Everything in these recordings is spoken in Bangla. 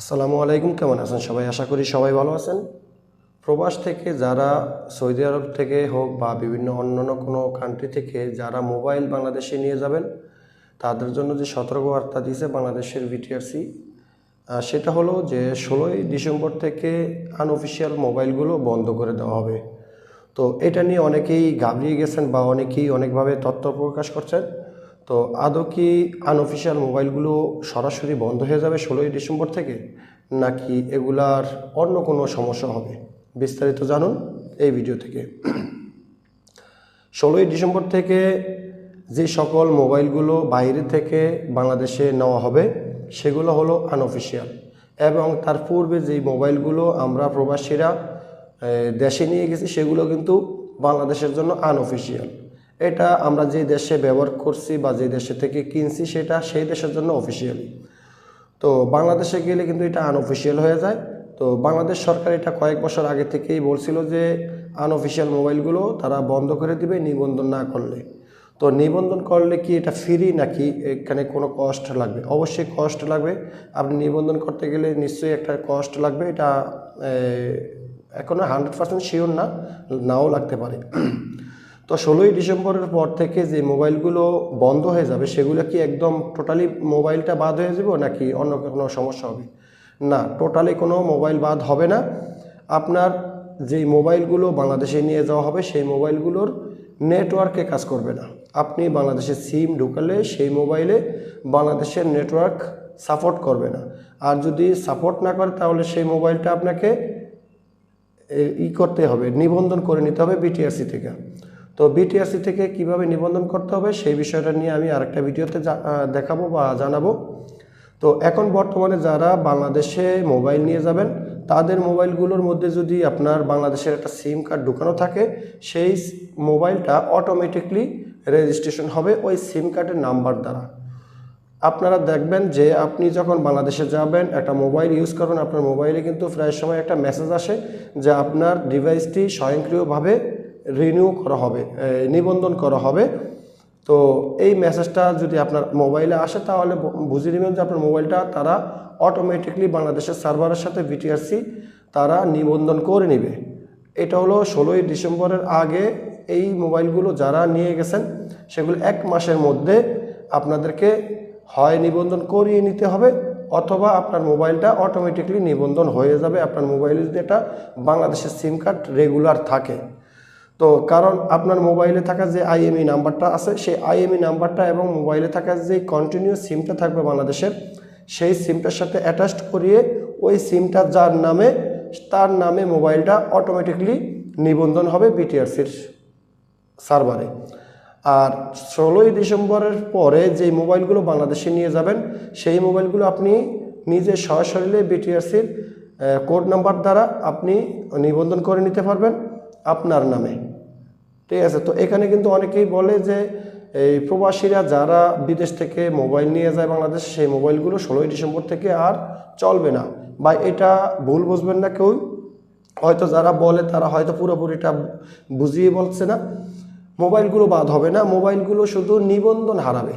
আসসালামু আলাইকুম, কেমন আছেন সবাই? আশা করি সবাই ভালো আছেন। প্রবাস থেকে যারা সৌদি আরব থেকে হোক বা বিভিন্ন অন্যান্য কোনো কান্ট্রি থেকে যারা মোবাইল বাংলাদেশে নিয়ে যাবেন, তাদের জন্য যে সতর্কবার্তা দিয়েছে বাংলাদেশের বিটিআরসি সেটা হলো যে ষোলোই ডিসেম্বর থেকে আনঅফিসিয়াল মোবাইলগুলো বন্ধ করে দেওয়া হবে। তো এটা নিয়ে অনেকেই ঘাবড়িয়ে গেছেন বা অনেকেই অনেকভাবে তথ্য প্রকাশ করছেন। তো আদৌ কি আনঅফিসিয়াল মোবাইলগুলো সরাসরি বন্ধ হয়ে যাবে ষোলোই ডিসেম্বর থেকে? নাকি এগুলার অন্য কোনো সমস্যা হবে? বিস্তারিত জানুন এই ভিডিও থেকে। ষোলোই ডিসেম্বর থেকে যে সকল মোবাইলগুলো বাইরে থেকে বাংলাদেশে নেওয়া হবে, সেগুলো হলো আনঅফিসিয়াল এবং তার পূর্বে যেই মোবাইলগুলো আমরা প্রবাসীরা দেশে নিয়ে গেছি, সেগুলো কিন্তু বাংলাদেশের জন্য আনঅফিসিয়াল এটা আমরা যে দেশে ব্যবহার করছি বা যে দেশে থেকে কিনছি, সেটা সেই দেশের জন্য অফিসিয়ালি তো বাংলাদেশে গেলে কিন্তু এটা আনঅফিসিয়াল হয়ে যায়। তো বাংলাদেশ সরকার এটা কয়েক বছর আগে থেকেই বলছিল যে আনঅফিসিয়াল মোবাইলগুলো তারা বন্ধ করে দিবে নিবন্ধন না করলে। তো নিবন্ধন করলে কি এটা ফ্রি নাকি এখানে কোনো কষ্ট লাগবে? অবশ্যই কষ্ট লাগবে। আপনি নিবন্ধন করতে গেলে নিশ্চয়ই একটা কষ্ট লাগবে। এটা এখনও হান্ড্রেড পার্সেন্ট শিওর না, নাও লাগতে পারে। তো ষোলোই ডিসেম্বরের পর থেকে যে মোবাইলগুলো বন্ধ হয়ে যাবে, সেগুলো কি একদম টোটালি মোবাইলটা বাদ হয়ে যাবে নাকি অন্য কোনো সমস্যা হবে? না টোটালি কোনো মোবাইল বাদ হবে না। আপনার যেই মোবাইলগুলো বাংলাদেশে নিয়ে যাওয়া হবে, সেই মোবাইলগুলোর নেটওয়ার্কে কাজ করবে না। আপনি বাংলাদেশের সিম ঢুকালে সেই মোবাইলে বাংলাদেশের নেটওয়ার্ক সাপোর্ট করবে না। আর যদি সাপোর্ট না করে, তাহলে সেই মোবাইলটা আপনাকে ই করতে হবে, নিবন্ধন করে নিতে হবে বিটিআরসি থেকে। তো বিটিআরসি থেকে কীভাবে নিবন্ধন করতে হবে সেই বিষয়টা নিয়ে আমি আরেকটা ভিডিওতে দেখাবো বা জানাব। তো এখন বর্তমানে যারা বাংলাদেশে মোবাইল নিয়ে যাবেন, তাদের মোবাইলগুলোর মধ্যে যদি আপনার বাংলাদেশের একটা সিম কার্ড ঢুকানো থাকে, সেই মোবাইলটা অটোমেটিকলি রেজিস্ট্রেশন হবে ওই সিম কার্ডের নাম্বার দ্বারা। আপনারা দেখবেন যে আপনি যখন বাংলাদেশে যাবেন, একটা মোবাইল ইউজ করবেন, আপনার মোবাইলে কিন্তু প্রায় সময় একটা মেসেজ আসে যে আপনার ডিভাইসটি স্বয়ংক্রিয়ভাবে রিনিউ করা হবে নিবন্ধন করা হবে। তো এই মেসেজটা যদি আপনার মোবাইলে আসে, তাহলে ব- বুঝে নেবেন যে আপনার মোবাইলটা তারা অটোমেটিকলি বাংলাদেশের সার্ভারের সাথে বিটিআরসি তারা নিবন্ধন করে নেবে। এটা হলো ষোলোই ডিসেম্বরের আগে এই মোবাইলগুলো যারা নিয়ে গেছেন, সেগুলো এক মাসের মধ্যে আপনাদেরকে হয় নিবন্ধন করিয়ে নিতে হবে, অথবা আপনার মোবাইলটা অটোমেটিকলি নিবন্ধন হয়ে যাবে। আপনার মোবাইলে যদি এটা বাংলাদেশের সিম কার্ড রেগুলার থাকে। তো কারণ আপনার মোবাইলে থাকা যে আইএমই নাম্বারটা আছে, সেই আইএমই নাম্বারটা এবং মোবাইলে থাকা যে কন্টিনিউ সিমটা থাকবে বাংলাদেশের, সেই সিমটার সাথে অ্যাটাচড করিয়ে ওই সিমটা যার নামে, তার নামে মোবাইলটা অটোমেটিকলি নিবন্ধন হবে বিটিআরসির সার্ভারে আর ষোলোই ডিসেম্বরের পরে যে মোবাইলগুলো বাংলাদেশে নিয়ে যাবেন, সেই মোবাইলগুলো আপনি নিজে সশরীরে বিটিআরসির কোড নাম্বার দ্বারা আপনি নিবন্ধন করে নিতে পারবেন আপনার নামে। ঠিক আছে, তো এখানে কিন্তু অনেকেই বলে যে এই প্রবাসীরা যারা বিদেশ থেকে মোবাইল নিয়ে যায় বাংলাদেশ, সেই মোবাইলগুলো ষোলোই ডিসেম্বর থেকে আর চলবে না। বা এটা ভুল বুঝবেন না কেউ। হয়তো যারা বলে তারা হয়তো পুরোপুরিটা বুঝিয়ে বলছে না। মোবাইলগুলো বাদ হবে না, মোবাইলগুলো শুধু নিবন্ধন হারাবে।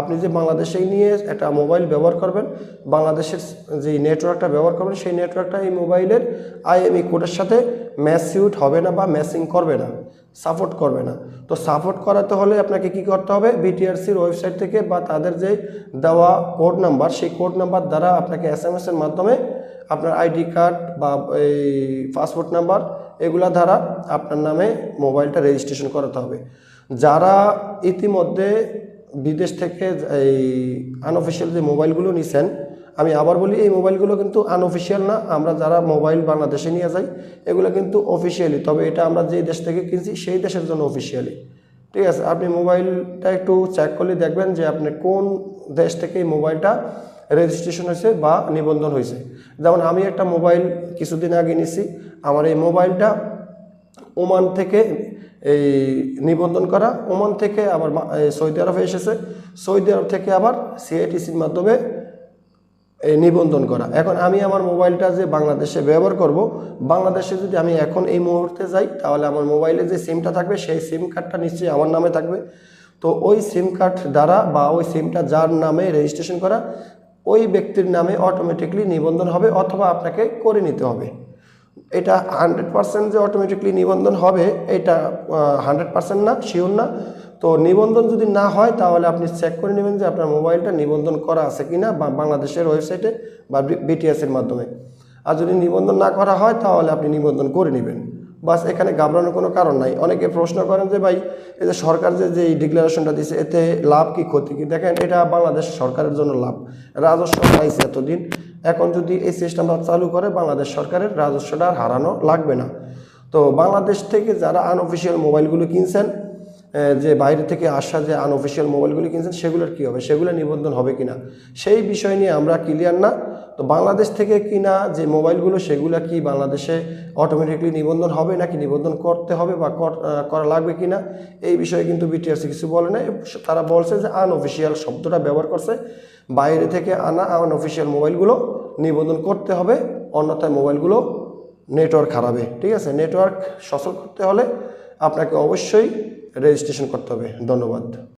আপনি যে বাংলাদেশে নিয়ে একটা মোবাইল ব্যবহার করবেন, বাংলাদেশের যে নেটওয়ার্কটা ব্যবহার করবেন, সেই নেটওয়ার্কটা এই মোবাইলের আইএমই কোডের সাথে ম্যাসিউট হবে না বা ম্যাচিং করবে না সাপোর্ট করবে না। তো সাপোর্ট করাতে হলে আপনাকে কি করতে হবে? বিটিআরসির ওয়েবসাইট থেকে বা তাদের যে দেওয়া কোড নাম্বার সেই কোড নাম্বার দ্বারা আপনাকে এস এম এর মাধ্যমে আপনার আইডি কার্ড বা এই পাসপোর্ট নাম্বার এগুলা দ্বারা আপনার নামে মোবাইলটা রেজিস্ট্রেশন করাতে হবে। যারা ইতিমধ্যে বিদেশ থেকে এই আনঅফিসিয়াল যে মোবাইলগুলো নিছেন আমি আবার বলি, এই মোবাইলগুলো কিন্তু আনঅফিসিয়াল না। আমরা যারা মোবাইল বাংলাদেশে নিয়ে যাই, এগুলো কিন্তু অফিসিয়ালি তবে এটা আমরা যে দেশ থেকে কিনছি, সেই দেশের জন্য অফিসিয়ালি ঠিক আছে, আপনি মোবাইলটা একটু চেক করলে দেখবেন যে আপনি কোন দেশ থেকে এই মোবাইলটা রেজিস্ট্রেশন হয়েছে বা নিবন্ধন হয়েছে। যেমন আমি একটা মোবাইল কিছুদিন আগে নিছি, আমার এই মোবাইলটা ওমান থেকে এই নিবন্ধন করা, ওমান থেকে আবার সৌদি আরবে এসেছে। সৌদি আরব থেকে আবার সিআইটিসির মাধ্যমে নিবন্ধন করা। এখন আমি আমার মোবাইলটা যে বাংলাদেশে ব্যবহার করব, বাংলাদেশে যদি আমি এখন এই মুহূর্তে যাই, তাহলে আমার মোবাইলে যে সিমটা থাকবে, সেই সিম কার্ডটা নিশ্চয়ই আমার নামে থাকবে। তো ওই সিম কার্ড দ্বারা বা ওই সিমটা যার নামে রেজিস্ট্রেশন করা, ওই ব্যক্তির নামে অটোমেটিকলি নিবন্ধন হবে অথবা আপনাকে করে নিতে হবে। এটা হান্ড্রেড পার্সেন্ট যে অটোমেটিকলি নিবন্ধন হবে, এটা হান্ড্রেড পার্সেন্ট না শিওর না। তো নিবন্ধন যদি না হয়, তাহলে আপনি চেক করে নেবেন যে আপনার মোবাইলটা নিবন্ধন করা আছে কি না বাংলাদেশের ওয়েবসাইটে বা বিটিএস এর মাধ্যমে। আর যদি নিবন্ধন না করা হয়, তাহলে আপনি নিবন্ধন করে নেবেন। বাস, এখানে ঘাবড়ানোর কোনো কারণ নাই। অনেকে প্রশ্ন করেন যে, ভাই, এই যে সরকার যে যে ডিক্লারেশনটা দিয়েছে এতে লাভ কি ক্ষতি কি? দেখেন, এটা বাংলাদেশ সরকারের জন্য লাভ। রাজস্ব পাইছে এতদিন। এখন যদি এই সিস্টেমটা চালু করে, বাংলাদেশ সরকারের রাজস্বটা আর হারানো লাগবে না। তো বাংলাদেশ থেকে যারা আনঅফিসিয়াল মোবাইলগুলো কিনছেন যে বাইরে থেকে আসা যে আনঅফিসিয়াল মোবাইলগুলি কিনছেন, সেগুলোর কী হবে? সেগুলো নিবন্ধন হবে কিনা? সেই বিষয় নিয়ে আমরা ক্লিয়ার না। তো বাংলাদেশ থেকে কিনা যে মোবাইলগুলো, সেগুলো কি বাংলাদেশে অটোমেটিকলি নিবন্ধন হবে নাকি নিবন্ধন করতে হবে বা কর- লাগবে কিনা? এই বিষয়ে কিন্তু বিটিআরসি কিছু বলে না তারা বলছে যে আনঅফিসিয়াল শব্দটা ব্যবহার করছে। বাইরে থেকে আনা আনঅফিসিয়াল মোবাইলগুলো নিবন্ধন করতে হবে। অন্যথায় মোবাইলগুলো নেটওয়ার্ক হারাবে ঠিক আছে? নেটওয়ার্ক সচল করতে হলে আপনাকে অবশ্যই রেজিস্ট্রেশন করতে হবে। ধন্যবাদ।